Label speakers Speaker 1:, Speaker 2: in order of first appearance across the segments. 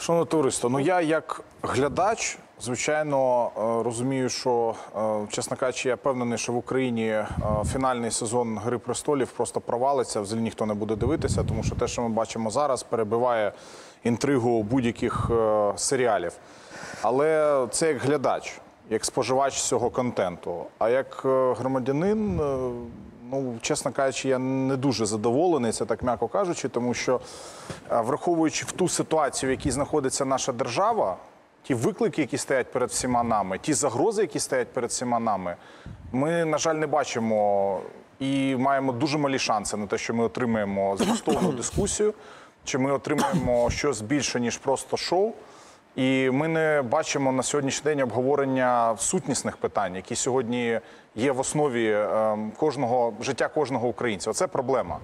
Speaker 1: Шановне товариство, ну я як глядач, звичайно, е, розумію, що, е, чесно кажучи, я впевнений, що в Україні е, фінальний сезон Гри престолів просто провалиться, взагалі ніхто не буде дивитися, тому що те, що ми бачимо зараз, перебиває інтригу будь-яких серіалів. Але це як глядач, як споживач цього контенту. А як громадянин, ну, чесно кажучи, я не дуже задоволений, це так м'яко кажучи, тому що е, враховуючи в ту ситуацію, в якій знаходиться наша держава, ті виклики, які стоять перед всіма нами, ті загрози, які стоять перед всіма нами, ми, на жаль, не бачимо і маємо дуже малі шанси на те, що ми отримаємо змістовну дискусію, чи ми отримаємо щось більше, ніж просто шоу. І ми не бачимо на сьогоднішній день обговорення сутнісних питань, які сьогодні є в основі ем, кожного життя кожного українця. Це проблема.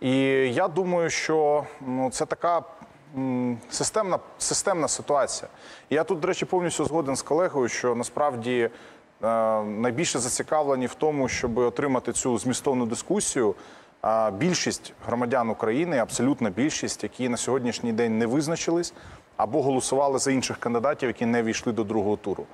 Speaker 1: І я думаю, що ну, це така системна, системна ситуація. Я тут, до речі, повністю згоден з колегою, що насправді е, найбільше зацікавлені в тому, щоб отримати цю змістовну дискусію. Більшість громадян України, абсолютна більшість, які на сьогоднішній день не визначились або голосували за інших кандидатів, які не війшли до другого туру.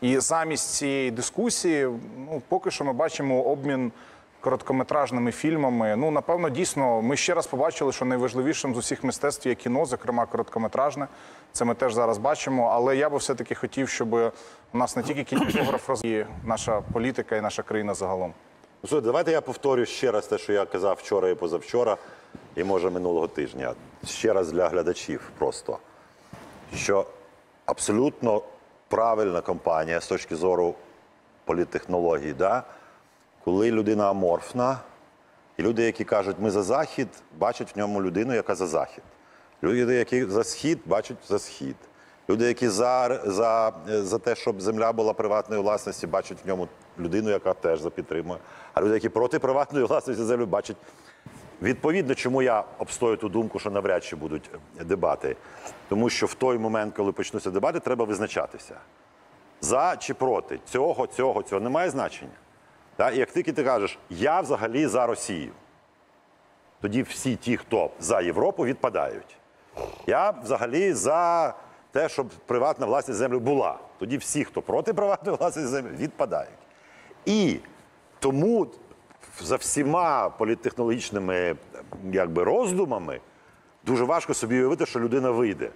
Speaker 1: І замість цієї дискусії, ну поки що ми бачимо обмін короткометражними фільмами. Ну, напевно, дійсно, ми ще раз побачили, що найважливішим з усіх мистецтв є кіно, зокрема короткометражне. Це ми теж зараз бачимо. Але я би все-таки хотів, щоб у нас не тільки кінематограф роз- і наша політика і наша країна загалом.
Speaker 2: Слухайте, давайте я повторю ще раз те, що я казав вчора і позавчора, і може минулого тижня. Ще раз для глядачів просто. Що абсолютно правильна компанія з точки зору політтехнологій, да? коли людина аморфна, і люди, які кажуть, ми за захід, бачать в ньому людину, яка за захід. Люди, які за схід, бачать за схід. Люди, які за, за, за те, щоб земля була приватною власності, бачать в ньому людину, яка теж за підтримує. А люди, які проти приватної власності землі, бачать. Відповідно, чому я обстою ту думку, що навряд чи будуть дебати. Тому що в той момент, коли почнуться дебати, треба визначатися. За чи проти цього, цього, цього немає значення. Так? І як тільки ти кажеш, я взагалі за Росію, тоді всі ті, хто за Європу, відпадають. Я взагалі за те, щоб приватна власність землі була. Тоді всі, хто проти приватної власності землі, відпадають. І тому за всіма політтехнологічними якби, роздумами дуже важко собі уявити, що людина вийде.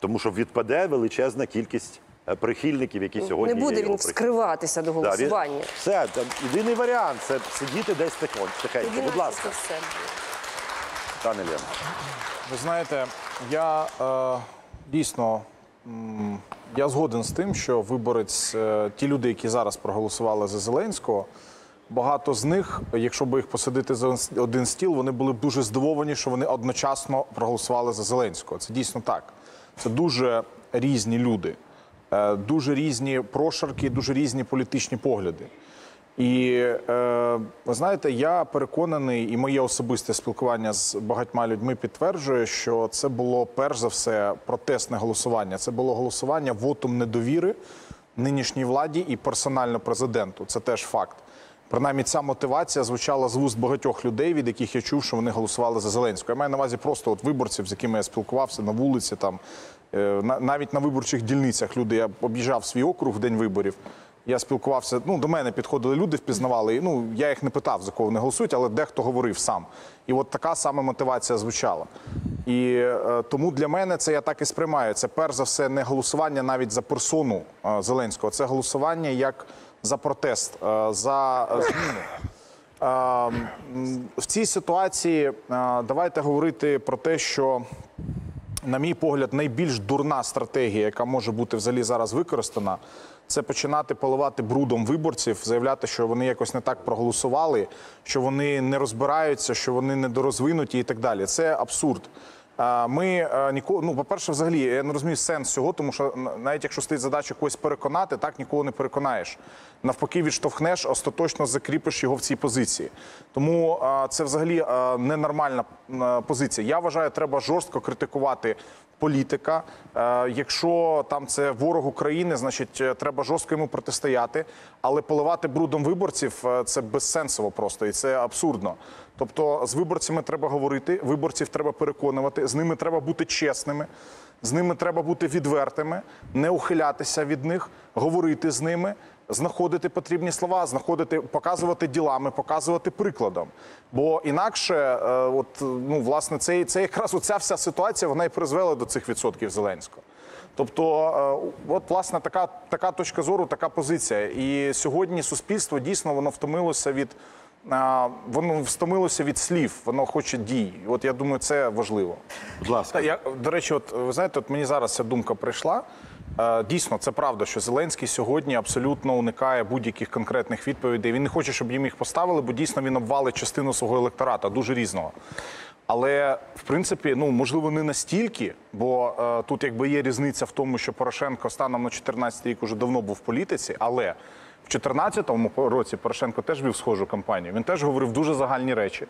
Speaker 2: Тому що відпаде величезна кількість е, прихильників, які сьогодні
Speaker 3: Не буде
Speaker 2: його
Speaker 3: він
Speaker 2: прихильниками.
Speaker 3: скриватися до
Speaker 2: Да, він-
Speaker 3: голосування.
Speaker 2: Все, там, єдиний варіант це сидіти десь тихо- тихенько. Будь ласка, пане Лєна.
Speaker 1: Ви знаєте, я е, дійсно я згоден з тим, що виборець, е, ті люди, які зараз проголосували за Зеленського, багато з них, якщо би їх посадити за один стіл, вони були б дуже здивовані, що вони одночасно проголосували за Зеленського. Це дійсно так. Це дуже різні люди, е, дуже різні прошарки, дуже різні політичні погляди. І е, ви знаєте, я переконаний, і моє особисте спілкування з багатьма людьми підтверджує, що це було перш за все протестне голосування. Це було голосування вотум недовіри нинішній владі і персонально президенту. Це теж факт. Принаймні, ця мотивація звучала з вуст багатьох людей, від яких я чув, що вони голосували за Зеленського. Я маю на увазі просто от виборців, з якими я спілкувався на вулиці, там е, навіть на виборчих дільницях люди. Я об'їжджав свій округ в день виборів. Я спілкувався. Ну до мене підходили люди, впізнавали. Ну я їх не питав, за кого вони голосують, але дехто говорив сам. І от така саме мотивація звучала. І е, тому для мене це я так і сприймаю. Це перш за все не голосування навіть за персону е, Зеленського, це голосування як за протест, е, за е, зміну. Е, м, В цій ситуації е, давайте говорити про те, що на мій погляд, найбільш дурна стратегія, яка може бути взагалі зараз використана, це починати поливати брудом виборців, заявляти, що вони якось не так проголосували, що вони не розбираються, що вони недорозвинуті і так далі. Це абсурд. Ми е, ніколи, ну, по-перше, взагалі, я не розумію сенс цього, тому що навіть якщо стоїть задача когось переконати, так нікого не переконаєш. Навпаки, відштовхнеш, остаточно закріпиш його в цій позиції. Тому це взагалі ненормальна позиція. Я вважаю, треба жорстко критикувати політика. Е, Якщо там це ворог України, значить е, треба жорстко йому протистояти. Але поливати брудом виборців е, це безсенсово просто і це абсурдно. Тобто з виборцями треба говорити, виборців треба переконувати, з ними треба бути чесними. З ними треба бути відвертими, не ухилятися від них, говорити з ними, знаходити потрібні слова, знаходити, показувати ділами, показувати прикладом. Бо інакше, е, от ну власне, це, це якраз оця вся ситуація вона і призвела до цих відсотків Зеленського. Тобто, е, от власне така, така точка зору, така позиція. І сьогодні суспільство дійсно воно втомилося від. е, Воно втомилося від слів, воно хоче дій. От я думаю, це важливо.
Speaker 2: Будь ласка.
Speaker 1: Я, до речі, от ви знаєте, от мені зараз ця думка прийшла. Е, Дійсно, це правда, що Зеленський сьогодні абсолютно уникає будь-яких конкретних відповідей. Він не хоче, щоб їм їх поставили, бо дійсно він обвалить частину свого електората, дуже різного. Але в принципі, ну можливо, не настільки, бо е, тут якби є різниця в тому, що Порошенко станом на 14 рік уже давно був в політиці, але в 2014 році Порошенко теж вів схожу кампанію. Він теж говорив дуже загальні речі.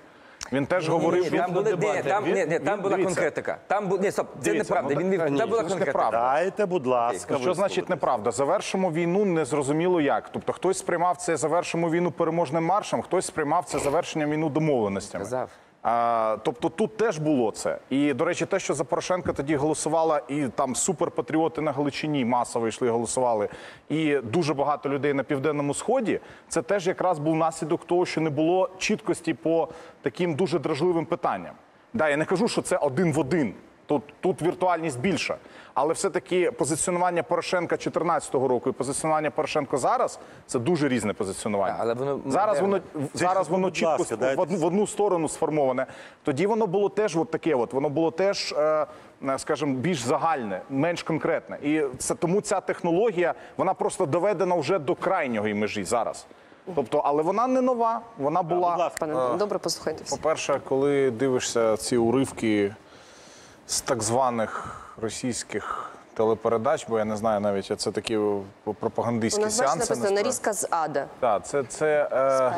Speaker 1: Він теж говорив
Speaker 3: що там були ні, там, ні, ні, там була конкретика. Там бу... ні, стоп, це
Speaker 1: Дивіться,
Speaker 3: неправда.
Speaker 1: ну,
Speaker 3: Він вів
Speaker 1: ні,
Speaker 3: там була
Speaker 1: ну, це
Speaker 3: конкретика.
Speaker 1: неправда.
Speaker 2: Дайте, будь ласка,
Speaker 1: Що значить неправда? Завершимо війну незрозуміло як. Тобто хтось сприймав це завершимо війну переможним маршем, хтось сприймав це завершення війну домовленостями.
Speaker 3: Казав.
Speaker 1: А, тобто тут теж було це. І, до речі, те, що за Порошенка тоді голосувала, і там суперпатріоти на Галичині масово йшли, голосували, і дуже багато людей на південному сході. Це теж якраз був наслідок того, що не було чіткості по таким дуже дражливим питанням. Да, я не кажу, що це один в один. Тут, тут віртуальність більша. Але все-таки позиціонування Порошенка 2014 року і позиціонування Порошенка зараз це дуже різне позиціонування.
Speaker 3: Але воно
Speaker 1: зараз воно зараз воно чітко
Speaker 2: ласка,
Speaker 1: в в одну сторону сформоване. Тоді воно було теж от таке. От воно було теж, е, е, скажімо, більш загальне, менш конкретне. І це тому ця технологія вона просто доведена вже до крайньої межі зараз. Тобто, але вона не нова. Вона була.
Speaker 4: Пане добре, послухайте
Speaker 1: по-перше, коли дивишся ці уривки з так званих російських телепередач, бо я не знаю навіть, це такі
Speaker 4: У
Speaker 1: пропагандистські
Speaker 4: нас бачите
Speaker 1: сеанси.
Speaker 4: написано
Speaker 1: насправді.
Speaker 4: нарізка з ада.
Speaker 1: Так, це, це е,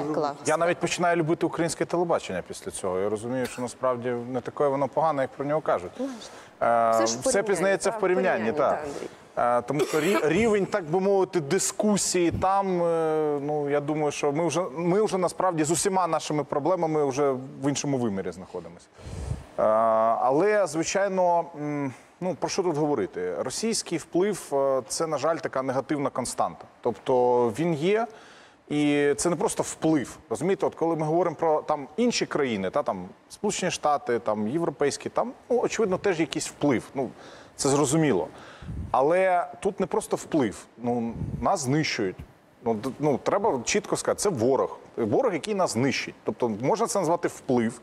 Speaker 1: я навіть починаю любити українське телебачення після цього. Я розумію, що насправді не таке воно погане, як про нього кажуть. Е,
Speaker 4: Все ж в
Speaker 1: все
Speaker 4: порівнянні,
Speaker 1: пізнається в
Speaker 4: так,
Speaker 1: порівнянні,
Speaker 4: порівнянні,
Speaker 1: так.
Speaker 4: так,
Speaker 1: Е, Тому що рі- рівень, так би мовити, дискусії там. е, Ну я думаю, що ми вже ми вже насправді з усіма нашими проблемами вже в іншому вимірі знаходимося. Е, Але звичайно, ну про що тут говорити? Російський вплив е, це, на жаль, така негативна константа. Тобто він є. І це не просто вплив. Розумієте, от коли ми говоримо про там інші країни, та там Сполучені Штати, там європейські, там ну очевидно теж якийсь вплив. Ну це зрозуміло. Але тут не просто вплив. Ну нас знищують. Ну, ну треба чітко сказати, це ворог. Ворог, який нас знищить. Тобто можна це назвати вплив.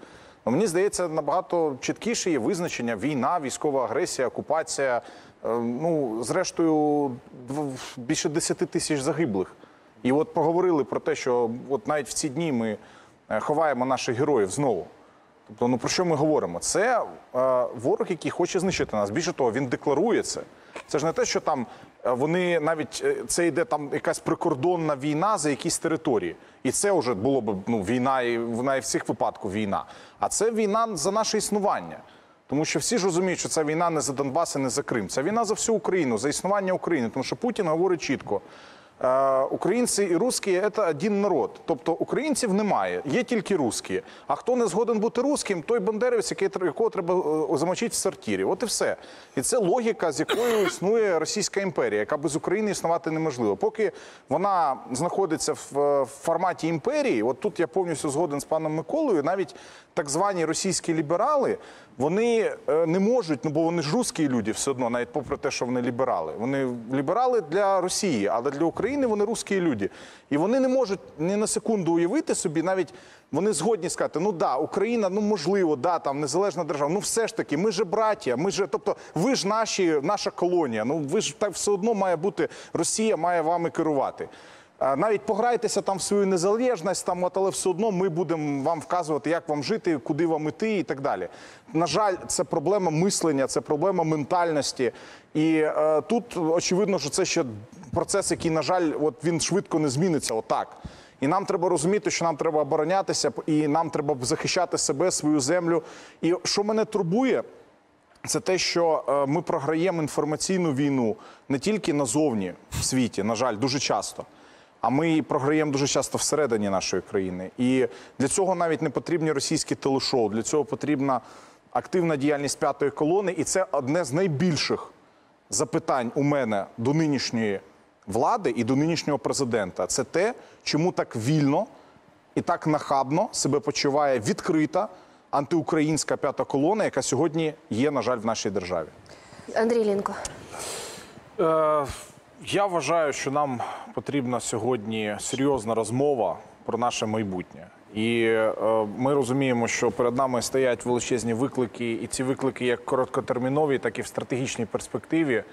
Speaker 1: Ну, мені здається, набагато чіткіше є визначення війна, військова агресія, окупація. Е, Ну, зрештою, більше 10 тисяч загиблих. І от поговорили про те, що от навіть в ці дні ми е, ховаємо наших героїв знову. Тобто, ну про що ми говоримо? Це е, ворог, який хоче знищити нас. Більше того, він декларує це. Це ж не те, що там вони навіть е, це йде там якась прикордонна війна за якісь території. І це вже було б ну, війна, і вона і в цих випадках війна. А це війна за наше існування. Тому що всі ж розуміють, що це війна не за Донбас і не за Крим. Це війна за всю Україну, за існування України. Тому що Путін говорить чітко. Е, Українці і русські – це один народ. Тобто українців немає, є тільки русські. А хто не згоден бути русським, той бандерівець, якого треба е, замочити в сортирі. От і все. І це логіка, з якою існує Російська імперія, яка без України існувати неможливо. Поки вона знаходиться в е, форматі імперії, от тут я повністю згоден з паном Миколою, навіть так звані російські ліберали. Вони не можуть, ну бо вони ж русські люди все одно, навіть попри те, що вони ліберали. Вони ліберали для Росії, але для України вони русські люди. І вони не можуть ні на секунду уявити собі, навіть вони згодні сказати, ну да, Україна, ну можливо, да, там незалежна держава. Ну все ж таки, ми же браття, ми же, тобто, ви ж наші, наша колонія. Ну ви ж так все одно має бути Росія має вами керувати. Навіть пограйтеся там в свою незалежність, там, от, але все одно ми будемо вам вказувати, як вам жити, куди вам іти і так далі. На жаль, це проблема мислення, це проблема ментальності. І е, тут очевидно, що це ще процес, який, на жаль, от він швидко не зміниться отак. І нам треба розуміти, що нам треба оборонятися, і нам треба захищати себе, свою землю. І що мене турбує, це те, що е, ми програємо інформаційну війну не тільки назовні в світі, на жаль, дуже часто. А ми програємо дуже часто всередині нашої країни. І для цього навіть не потрібні російські телешоу. Для цього потрібна активна діяльність п'ятої колони, і це одне з найбільших запитань у мене до нинішньої влади і до нинішнього президента. Це те, чому так вільно і так нахабно себе почуває відкрита антиукраїнська п'ята колона, яка сьогодні є, на жаль, в нашій державі.
Speaker 3: Андрій Лінко.
Speaker 1: Е, я вважаю, що нам потрібна сьогодні серйозна розмова про наше майбутнє. І е, ми розуміємо, що перед нами стоять величезні виклики, і ці виклики як короткотермінові, так і в стратегічній перспективі.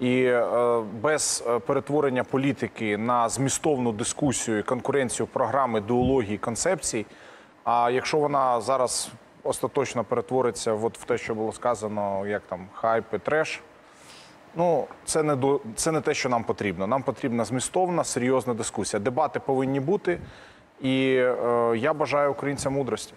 Speaker 1: І е, без е, перетворення політики на змістовну дискусію, конкуренцію програм, ідеології, концепцій. А якщо вона зараз остаточно перетвориться от в те, що було сказано, як там хайп і треш, Ну, це не до це не те, що нам потрібно. Нам потрібна змістовна, серйозна дискусія. Дебати повинні бути, і е, я бажаю українцям мудрості.